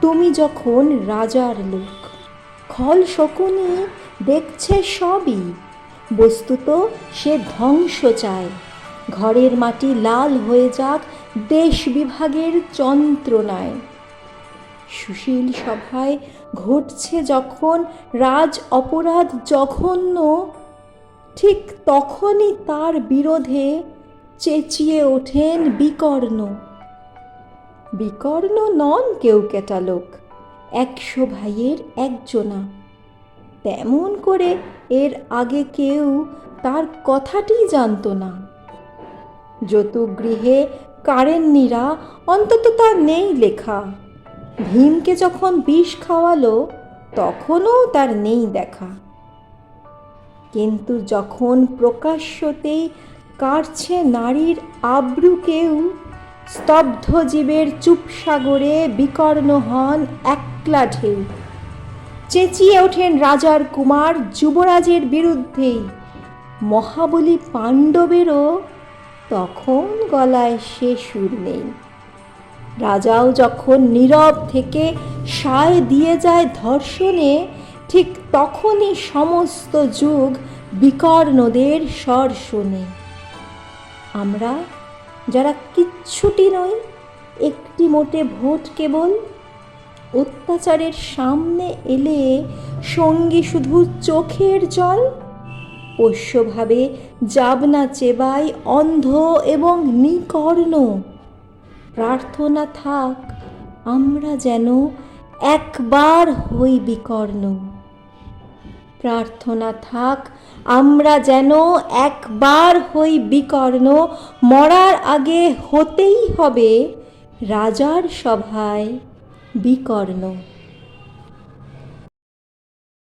তুমি যখন রাজার লোক, খল শকুনি দেখছে সবই। বস্তুত সে ধ্বংস চায়। ঘরের মাটি লাল হয়ে যাক দেশ বিভাগের যন্ত্রণায়। সুশীল সভায় ঘটছে যখন রাজ অপরাধ জঘন্য, ঠিক তখনই তার বিরোধে চেঁচিয়ে ওঠেন বিকর্ণ। বিকর্ণ নন কেউ কেটা লোক, একশো ভাইয়ের একজনা। তেমন করে এর আগে কেউ তার কথাটি জানতো না। যতুগৃহে কারেন্নিরা অন্তত তার নেই লেখা। ভীমকে যখন বিষ খাওয়ালো, তখনও তার নেই দেখা। কিন্তু যখন প্রকাশ্যতেই কাটছে নারীর আব্রু কেউ স্তব্ধ জীবের চুপসাগরে বিকর্ণ হন একলা ঢেউ। চেঁচিয়ে ওঠেন রাজার কুমার যুবরাজের বিরুদ্ধেই। মহাবলী পাণ্ডবেরও তখন গলায় সে সুর নেই। রাজাও যখন নীরব থেকে সায় দিয়ে যায় ধর্ষণে, ঠিক তখনই সমস্ত যুগ বিকর্ণদের স্বর শোনে। আমরা যারা কিচ্ছুটি নয়, একটি মোটে ভোট কেবল। অত্যাচারের সামনে এলে সঙ্গী শুধু চোখের জল। পোষ্যভাবে যাবনা চেবাই অন্ধ এবং নিকর্ণ। প্রার্থনা থাক, আমরা যেন একবার হই বিকর্ণ। প্রার্থনা থাক। আমরা যেন একবার হই বিকর্ণ মরার আগে হতেই হবে রাজার সভায় বিকর্ণ।